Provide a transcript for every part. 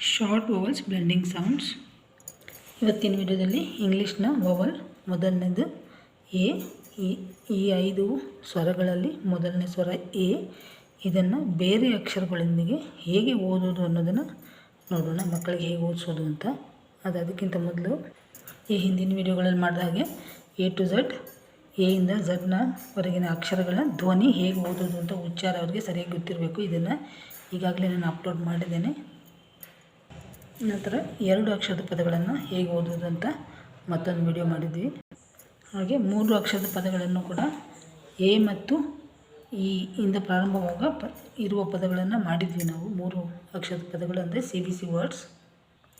Short ವೋವಲ್ಸ್ blending sounds ಇವತ್ತಿನ ವಿಡಿಯೋದಲ್ಲಿ ಇಂಗ್ಲೀಷ್ನ ವೋವಲ್ ಮೊದಲನೇದು ಎ, ಈ ಐದು ಸ್ವರಗಳಲ್ಲಿ ಮೊದಲನೇ ಸ್ವರ ಎ. ಇದನ್ನು ಬೇರೆ ಅಕ್ಷರಗಳೊಂದಿಗೆ ಹೇಗೆ ಓದೋದು ಅನ್ನೋದನ್ನು ನೋಡೋಣ. ಮಕ್ಕಳಿಗೆ ಹೇಗೆ ಓದಿಸೋದು ಅಂತ. ಅದು ಅದಕ್ಕಿಂತ ಮೊದಲು ಈ ಹಿಂದಿನ ವಿಡಿಯೋಗಳಲ್ಲಿ ಮಾಡಿದ ಹಾಗೆ ಎ ಟು ಝಡ್ ಎಯಿಂದ ಝಡ್ನ ಹೊರಗಿನ ಅಕ್ಷರಗಳ ಧ್ವನಿ ಹೇಗೆ ಓದೋದು ಅಂತ ಉಚ್ಚಾರ ಅವರಿಗೆ ಸರಿಯಾಗಿ ಗೊತ್ತಿರಬೇಕು. ಇದನ್ನು ಈಗಾಗಲೇ ನಾನು ಅಪ್ಲೋಡ್ ಮಾಡಿದ್ದೇನೆ. ನಂತರ ಎರಡು ಅಕ್ಷರದ ಪದಗಳನ್ನು ಹೇಗೆ ಓದೋದು ಅಂತ ಮತ್ತೊಂದು ವಿಡಿಯೋ ಮಾಡಿದ್ವಿ. ಹಾಗೆ ಮೂರು ಅಕ್ಷರದ ಪದಗಳನ್ನು ಕೂಡ ಎ ಮತ್ತು ಈ ಇಂದ ಪ್ರಾರಂಭವಾಗ ಪ ಇರುವ ಪದಗಳನ್ನು ಮಾಡಿದ್ವಿ ನಾವು. ಮೂರು ಅಕ್ಷರದ ಪದಗಳು ಅಂದರೆ C B C words,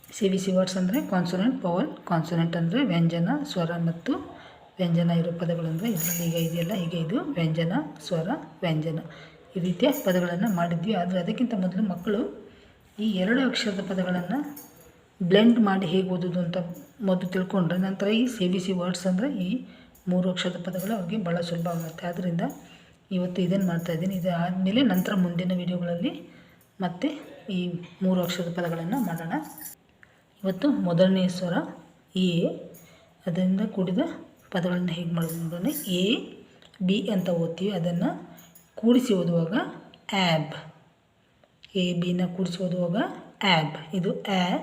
C B C words ಅಂದರೆ ಕಾನ್ಸೊನೆಂಟ್ ಪವಲ್ ಕಾನ್ಸೊನೆಂಟ್ ಅಂದರೆ ವ್ಯಂಜನ, ಸ್ವರ ಮತ್ತು ವ್ಯಂಜನ ಇರೋ ಪದಗಳಂದರೆ ಇದರಲ್ಲಿ ಈಗ ಇದೆಯಲ್ಲ ಈಗ ಇದು ವ್ಯಂಜನ, ಸ್ವರ, ವ್ಯಂಜನ ಈ ರೀತಿಯ ಪದಗಳನ್ನು ಮಾಡಿದ್ವಿ. ಆದರೆ ಅದಕ್ಕಿಂತ ಮೊದಲು ಮಕ್ಕಳು ಈ ಎರಡು ಅಕ್ಷರದ ಪದಗಳನ್ನು ಬ್ಲೆಂಡ್ ಮಾಡಿ ಹೇಗೆ ಓದೋದು ಅಂತ ಮೊದಲು ತಿಳ್ಕೊಂಡ್ರೆ ನಂತರ ಈ ಸಿ ಬಿ ಸಿ ವರ್ಡ್ಸ್ ಅಂದರೆ ಈ ಮೂರು ಅಕ್ಷರದ ಪದಗಳು ಅವ್ರಿಗೆ ಭಾಳ ಸುಲಭ ಆಗುತ್ತೆ. ಆದ್ದರಿಂದ ಇವತ್ತು ಇದನ್ನು ಮಾಡ್ತಾಯಿದ್ದೀನಿ ಇದು ಆದಮೇಲೆ ನಂತರ ಮುಂದಿನ ವಿಡಿಯೋಗಳಲ್ಲಿ ಮತ್ತೆ ಈ ಮೂರು ಅಕ್ಷರದ ಪದಗಳನ್ನು ಮಾಡೋಣ. ಇವತ್ತು ಮೊದಲನೇ ಸ್ವರ ಎ, ಅದರಿಂದ ಕೂಡಿದ ಪದಗಳನ್ನು ಹೇಗೆ ಮಾಡೋದು ಎ, ಬಿ ಅಂತ ಓದ್ತೀವಿ. ಅದನ್ನು ಕೂಡಿಸಿ ಓದುವಾಗ ಆ್ಯಬ್ ಎ ಬಿನ ಕೂಡಿಸೋದುವಾಗ ಆ್ಯಬ್ ಇದು ಆ್ಯ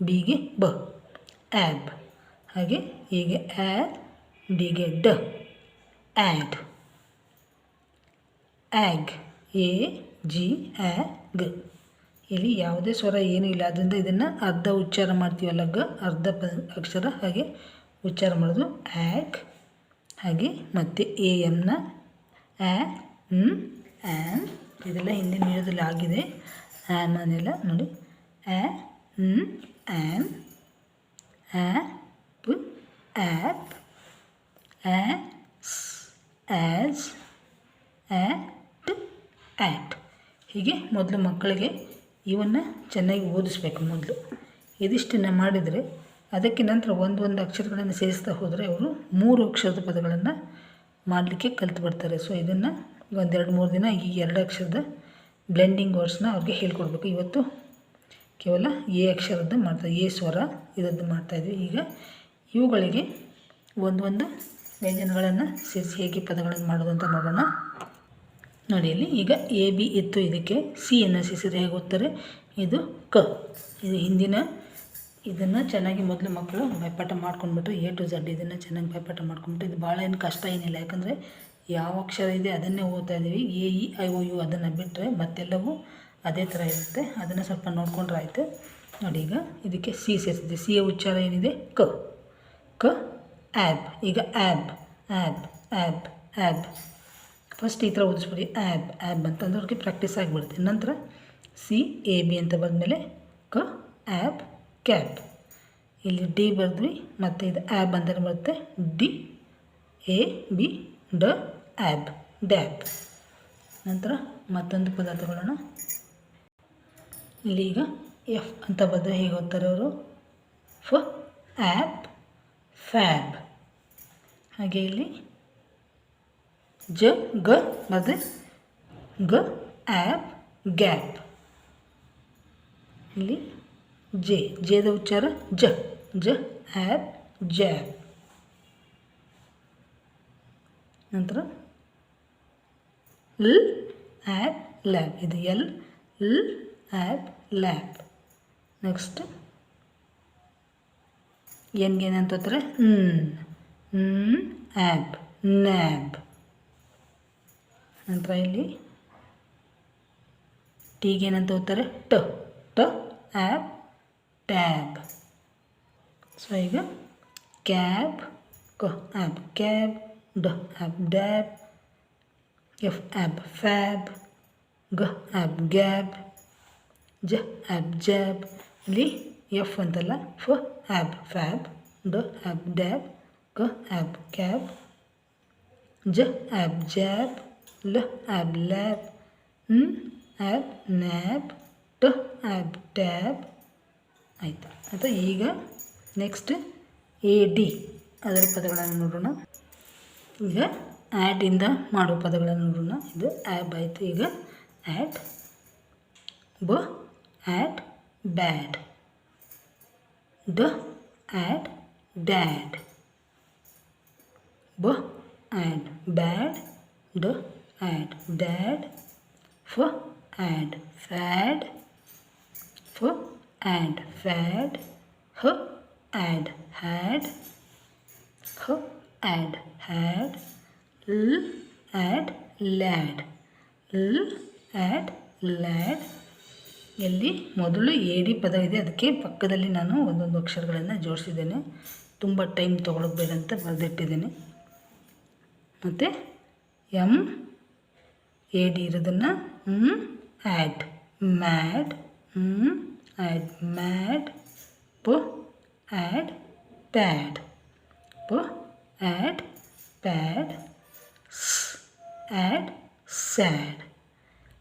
ಬಿಗೆ ಬ. ಆ್ಯಬ್ ಹಾಗೆ ಹೀಗೆ ಆ್ಯ ಡಿಗೆ d. Add ag A G ag ಇಲ್ಲಿ ಯಾವುದೇ ಸ್ವರ ಏನೂ ಇಲ್ಲ. ಅದರಿಂದ ಇದನ್ನು ಅರ್ಧ ಉಚ್ಚಾರ ಮಾಡ್ತೀವಲ್ಲ ಗ, ಅರ್ಧ ಪ, ಅಕ್ಷರ. ಹಾಗೆ ಉಚ್ಚಾರ ಮಾಡೋದು ಆ್ಯಗ್ ಹಾಗೆ ಮತ್ತು ಎ ಎಮ್ನ ಆ್ಯ ಮ್ ಆ್ಯನ್ ಇದೆಲ್ಲ ಹಿಂದಿನ ವಿಡಿಯೋದಲ್ಲಿ ಆಗಿದೆ. ಆ್ಯನ್ ಅನ್ನೆಲ್ಲ ನೋಡಿ. ಮ್ an app app as as at at ಹೀಗೆ ಮೊದಲು ಮಕ್ಕಳಿಗೆ ಇವನ್ನು ಚೆನ್ನಾಗಿ ಓದಿಸ್ಬೇಕು ಮೊದಲು. ಇದಿಷ್ಟನ್ನು ಮಾಡಿದರೆ ಅದಕ್ಕೆ ನಂತರ ಒಂದೊಂದು ಒಂದು ಅಕ್ಷರಗಳನ್ನು ಸೇರಿಸ್ತಾ ಹೋದರೆ ಅವರು ಮೂರು ಅಕ್ಷರದ ಪದಗಳನ್ನು ಮಾಡಲಿಕ್ಕೆ ಕಲ್ತು ಬಿಡ್ತಾರೆ ಸೊ ಇದನ್ನು ಒಂದೆರಡು ಮೂರು ದಿನ ಈ ಎರಡು ಅಕ್ಷರದ ಬ್ಲೆಂಡಿಂಗ್ ವರ್ಡ್ಸ್ನ ಅವ್ರಿಗೆ ಹೇಳ್ಕೊಡ್ಬೇಕು. ಇವತ್ತು ಕೇವಲ ಎ ಅಕ್ಷರದ್ದು ಮಾಡ್ತಾ, ಎ ಸ್ವರ ಇದದ್ದು ಮಾಡ್ತಾಯಿದ್ವಿ ಈಗ ಇವುಗಳಿಗೆ ಒಂದೊಂದು ವ್ಯಂಜನಗಳನ್ನು ಸೇರಿಸಿ ಹೇಗೆ ಪದಗಳನ್ನು ಮಾಡೋದು ಅಂತ ನೋಡೋಣ. ನೋಡಿ ಇಲ್ಲಿ ಈಗ ಎ, ಬಿ ಇತ್ತು ಇದಕ್ಕೆ ಸಿ ಅನ್ನು ಸೇರಿಸಿದ್ರೆ ಹೇಗೆ ಓದ್ತಾರೆ? ಇದು ಕ. ಇದು ಹಿಂದಿನ ಇದನ್ನು ಚೆನ್ನಾಗಿ ಮೊದಲು ಮಕ್ಕಳು ಭಯಪಾಠ ಮಾಡ್ಕೊಂಡ್ಬಿಟ್ಟು ಎ ಟು ಝಡ್ ಇದನ್ನು ಚೆನ್ನಾಗಿ ಭಯಪಾಠ ಮಾಡ್ಕೊಂಡ್ಬಿಟ್ಟು ಇದು ಭಾಳ ಏನು ಕಷ್ಟ ಏನಿಲ್ಲ. ಯಾಕಂದರೆ ಯಾವ ಅಕ್ಷರ ಇದೆ ಅದನ್ನೇ ಓದ್ತಾ ಇದ್ದೀವಿ. A, E, I O U ಅದನ್ನು ಬಿಟ್ಟರೆ ಮತ್ತೆಲ್ಲವೂ ಅದೇ ಥರ ಇರುತ್ತೆ. ಅದನ್ನು ಸ್ವಲ್ಪ ನೋಡ್ಕೊಂಡ್ರೆ ಆಯಿತು. ನೋಡಿ ಈಗ ಇದಕ್ಕೆ ಸಿ ಸೇರಿಸಿದೆ ಸಿಯ ಉಚ್ಚಾರ ಏನಿದೆ? ಕ. ಕ ಆ್ಯಬ್ ಈಗ ಆ್ಯಬ್ ಆ್ಯಬ್ ಆ್ಯಬ್ ಆ್ಯಬ್ ಫಸ್ಟ್ ಈ ಥರ ಓದಿಸ್ಬಿಡಿ ಆ್ಯಬ್ ಆ್ಯಬ್ ಅಂತಂದ್ರೆ ಅವ್ರಿಗೆ ಪ್ರಾಕ್ಟೀಸ್ ಆಗಿಬಿಡುತ್ತೆ. ನಂತರ ಸಿ, ಎ, ಬಿ ಅಂತ ಬಂದಮೇಲೆ ಕ ಆ್ಯಬ್ ಕ್ಯಾಬ್. ಇಲ್ಲಿ ಡಿ ಬರೆದ್ವಿ. ಮತ್ತು ಇದು ಆ್ಯಬ್ ಅಂತಲೇ ಬರುತ್ತೆ. ಡಿ, ಎ, ಬಿ, ಡ ಆ್ಯಬ್ ಡ್ಯಾಬ್ ನಂತರ ಮತ್ತೊಂದು ಪದಾರ್ಥಗಳನ್ನು. ಇಲ್ಲಿ ಈಗ ಎಫ್ ಅಂತ ಬದ ಹೇಗೆ ಓದ್ತಾರೆ ಅವರು? ಫ ಆ್ಯಪ್ ಫ್ಯಾಬ್. ಹಾಗೆ ಇಲ್ಲಿ ಜ, ಗ ಬರೆದ್ರೆ ಗ ಆ್ಯಪ್ ಗ್ಯಾಪ್ ಇಲ್ಲಿ ಜೆ, ಜೇದ ಉಚ್ಚಾರ ಜ ಜ ಆ್ಯಪ್ ಜಾಬ್. ನಂತರ ಲ್ ಆ್ಯಪ್ ಲ್ಯಾಬ್. ಇದು L, l app lab. Next ಎನ್ಗೆ ಏನಂತ ಹ್ಞೂ ಹ್ಞೂ ಆ್ಯಪ್ ನ್ಯಾಬ್. ನಂತರ ಇಲ್ಲಿ ಟೀಗೆ ಏನಂತ ಓದ್ತಾರೆ? ಟ. ಟ ಆ್ಯಪ್ ಟ್ಯಾಬ್. ಸೊ ಈಗ ಕ್ಯಾಬ್, ಕ ಆ್ಯಪ್ ಕ್ಯಾಬ್ ಡ ap dab F ap fab ಗ ಆ್ಯಪ್ ಗ್ಯಾಬ್ ಜ ಆ್ಯಪ್ ಜಾಬ್ ಇಲ್ಲಿ ಎಫ್ ಅಂತಲ್ಲ ಫ ಆ್ಯಪ್ ಫ್ಯಾಬ್ ಡ ಆ್ಯಪ್ ಡ್ಯಾಬ್ ಕ ಆ್ಯಪ್ ಕ್ಯಾಬ್ ಜ ಆ್ಯಪ್ ಜಾಬ್ ಲ ಆ್ಯಪ್ ಲ್ಯಾಬ್ ನ್ ಆ್ಯಪ್ ನ್ಯಾಬ್ ಟ ಆ್ಯಪ್ ಟ್ಯಾಬ್ ಆಯಿತು. ಆಯಿತಾ ಈಗ ನೆಕ್ಸ್ಟ್ ಎ ಡಿ ಅದರ ಪದಗಳನ್ನು ನೋಡೋಣ. ಈಗ ಆ್ಯಡಿಂದ ಮಾಡೋ ಪದಗಳನ್ನು ನೋಡೋಣ. ಇದು ಆ್ಯಬ್ ಆಯಿತು ಈಗ add b add bad d add dad b add bad d add dad f add fad f add fad h add had h add had, l add lad. l add lad ಇಲ್ಲಿ ಮೊದಲು ಏಡಿ ಪದ ಇದೆ. ಅದಕ್ಕೆ ಪಕ್ಕದಲ್ಲಿ ನಾನು ಒಂದೊಂದು ಅಕ್ಷರಗಳನ್ನು ಜೋಡಿಸಿದ್ದೇನೆ. ತುಂಬ ಟೈಮ್ ಅಂತ ಬರೆದಿಟ್ಟಿದ್ದೇನೆ. ಮತ್ತು ಎಂ ಎ, ಡಿ ಇರೋದನ್ನು add mad add mad, p add pad, p add pad s add sad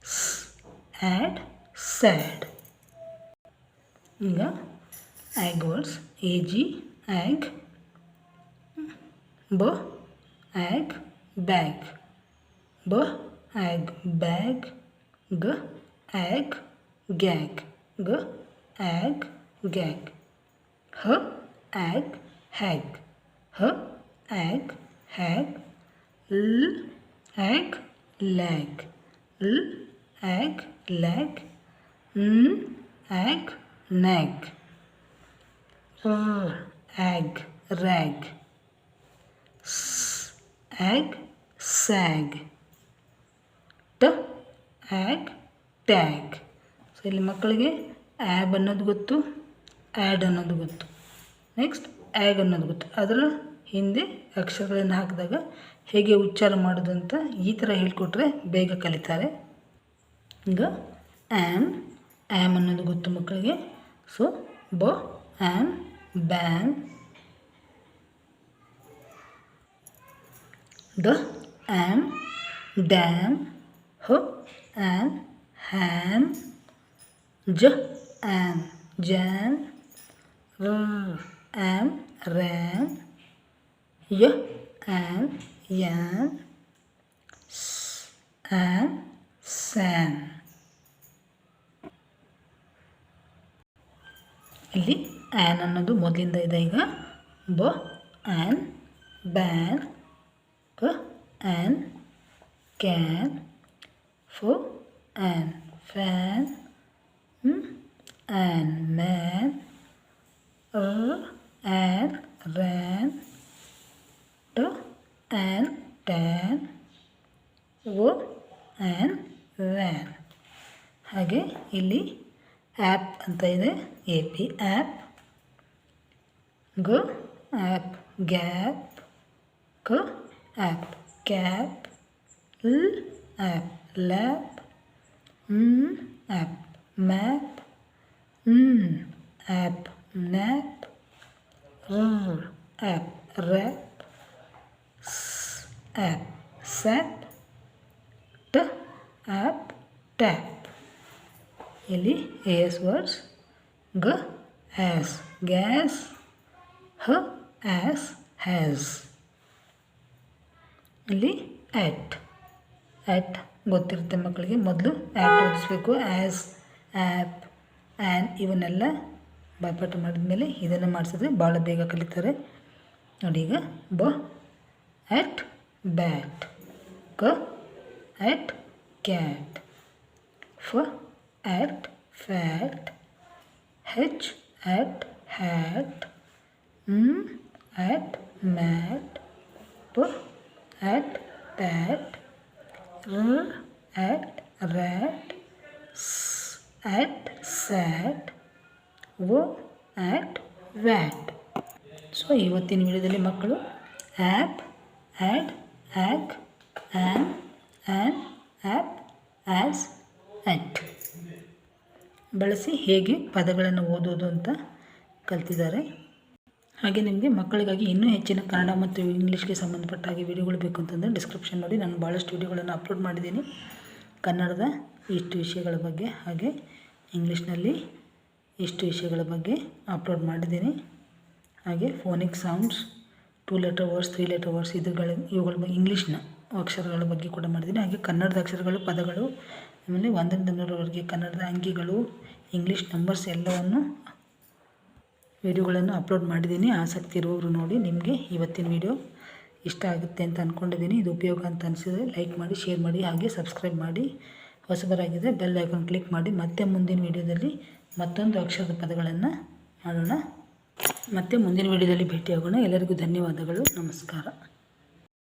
s add sad. இங்க egg words ag egg b egg bag. B egg bag. G egg gag. G egg gag. H egg hag. H ag hag l ag lag ಲ್ ಆ್ಯಗ್ lag ನ್ ಆ್ಯಗ್ ನ್ಯಾಗ್ ರ್ ಆ್ಯಗ್ rag ಸ್ ಆ್ಯಗ್ ಸ್ಯಾಗ್ ಟ ಆ್ಯಗ್ tag so ಇಲ್ಲಿ ಮಕ್ಕಳಿಗೆ ಆ್ಯಬ್ ಅನ್ನೋದು ಗೊತ್ತು ಆ್ಯಡ್ ಅನ್ನೋದು ಗೊತ್ತು. ನೆಕ್ಸ್ಟ್ ಆ್ಯಗ್ ಅನ್ನೋದು ಗೊತ್ತು. ಅದರ ಹಿಂದೆ ಅಕ್ಷರಗಳನ್ನು ಹಾಕಿದಾಗ ಹೇಗೆ ಉಚ್ಚಾರ ಮಾಡೋದು ಅಂತ ಈ ಥರ ಹೇಳಿಕೊಟ್ರೆ ಬೇಗ ಕಲಿತಾರೆ. ಈಗ ಆ್ಯಮ್ ಆ್ಯಮ್ ಅನ್ನೋದು ಗೊತ್ತು ಮಕ್ಕಳಿಗೆ. So, b am bam. D am dam. H am ham. J am jam r am ram y am yam s am sam ಇಲ್ಲಿ ಆ್ಯನ್ ಅನ್ನೋದು ಮೊದಲಿಂದ ಇದೆ ಈಗ b an ban k an can f an fan and man, r and ran, t and tan, w and van ಹಾಗೆ ಇಲ್ಲಿ app ಅಂತ ಇದೆ A P app g app gap k app cap l app lap m app map Mm, app, nap, r, app, rap, s, app, sap, t, app, tap. ಇಲ್ಲಿ S words g as gas h as has ಇಲ್ಲಿ at at ಗೊತ್ತಿರುತ್ತೆ ಮಕ್ಕಳಿಗೆ. ಮೊದಲು at ಓದಿಸ್ಬೇಕು. As app an ಇವನ್ನೆಲ್ಲ ಬಾಯ್ಪಾಠ ಮಾಡಿದ್ಮೇಲೆ ಇದನ್ನು ಮಾಡಿಸಿದ್ರೆ ಭಾಳ ಬೇಗ ಕಲಿತಾರೆ. ನೋಡಿ ಈಗ b at bat k at cat f at fat H at hat m at mat p at pat r at rat s at sat w at vat so ಇವತ್ತಿನ ವಿಡಿಯೋದಲ್ಲಿ ಮಕ್ಕಳು app add ack an an app as at. ಬಳಸಿ ಹೇಗೆ ಪದಗಳನ್ನು ಓದೋದು ಅಂತ ಕಲ್ತಿದ್ದಾರೆ. ಹಾಗೆ ನಿಮಗೆ ಮಕ್ಕಳಿಗಾಗಿ ಇನ್ನೂ ಹೆಚ್ಚಿನ ಕನ್ನಡ ಮತ್ತು ಇಂಗ್ಲೀಷ್ಗೆ ಸಂಬಂಧಪಟ್ಟ ಹಾಗೆ ವಿಡಿಯೋಗಳು ಬೇಕು ಅಂತಂದರೆ ಡಿಸ್ಕ್ರಿಪ್ಷನ್ ನೋಡಿ. ನಾನು ಭಾಳಷ್ಟು ವಿಡಿಯೋಗಳನ್ನು ಅಪ್ಲೋಡ್ ಮಾಡಿದ್ದೀನಿ. ಕನ್ನಡದ ಇಷ್ಟು ವಿಷಯಗಳ ಬಗ್ಗೆ ಹಾಗೆ ಇಂಗ್ಲೀಷ್ನಲ್ಲಿ ಇಷ್ಟು ವಿಷಯಗಳ ಬಗ್ಗೆ ಅಪ್ಲೋಡ್ ಮಾಡಿದ್ದೀನಿ. ಹಾಗೆ phonic sounds two letter words three letter words ಇದುಗಳ, ಇವುಗಳ ಬಗ್ಗೆ ಇಂಗ್ಲೀಷ್ನ ಅಕ್ಷರಗಳ ಬಗ್ಗೆ ಕೂಡ ಮಾಡಿದ್ದೀನಿ. ಹಾಗೆ ಕನ್ನಡದ ಅಕ್ಷರಗಳು, ಪದಗಳು, ಆಮೇಲೆ ಒಂದರಿಂದ ನೂರವರೆಗೆ ಕನ್ನಡದ ಅಂಕಿಗಳು ಇಂಗ್ಲೀಷ್ ನಂಬರ್ಸ್ ಎಲ್ಲವನ್ನು ವಿಡಿಯೋಗಳನ್ನು ಅಪ್ಲೋಡ್ ಮಾಡಿದ್ದೀನಿ. ಆಸಕ್ತಿ ಇರುವವರು ನೋಡಿ ನಿಮಗೆ ಇವತ್ತಿನ ವಿಡಿಯೋ ಇಷ್ಟ ಆಗುತ್ತೆ ಅಂತ ಅಂದ್ಕೊಂಡಿದ್ದೀನಿ ಇದು ಉಪಯೋಗ ಅಂತ ಅನಿಸಿದರೆ ಲೈಕ್ ಮಾಡಿ ಶೇರ್ ಮಾಡಿ, ಹಾಗೆ ಸಬ್ಸ್ಕ್ರೈಬ್ ಮಾಡಿ. ಹೊಸಬರಾಗಿದ್ದರೆ ಬೆಲ್ ಐಕಾನ್ ಕ್ಲಿಕ್ ಮಾಡಿ. ಮತ್ತೆ ಮುಂದಿನ ವಿಡಿಯೋದಲ್ಲಿ ಮತ್ತೊಂದು ಅಕ್ಷರದ ಪದಗಳನ್ನು ಮಾಡೋಣ. ಮತ್ತೆ ಮುಂದಿನ ವಿಡಿಯೋದಲ್ಲಿ ಭೇಟಿಯಾಗೋಣ. ಎಲ್ಲರಿಗೂ ಧನ್ಯವಾದಗಳು. ನಮಸ್ಕಾರ.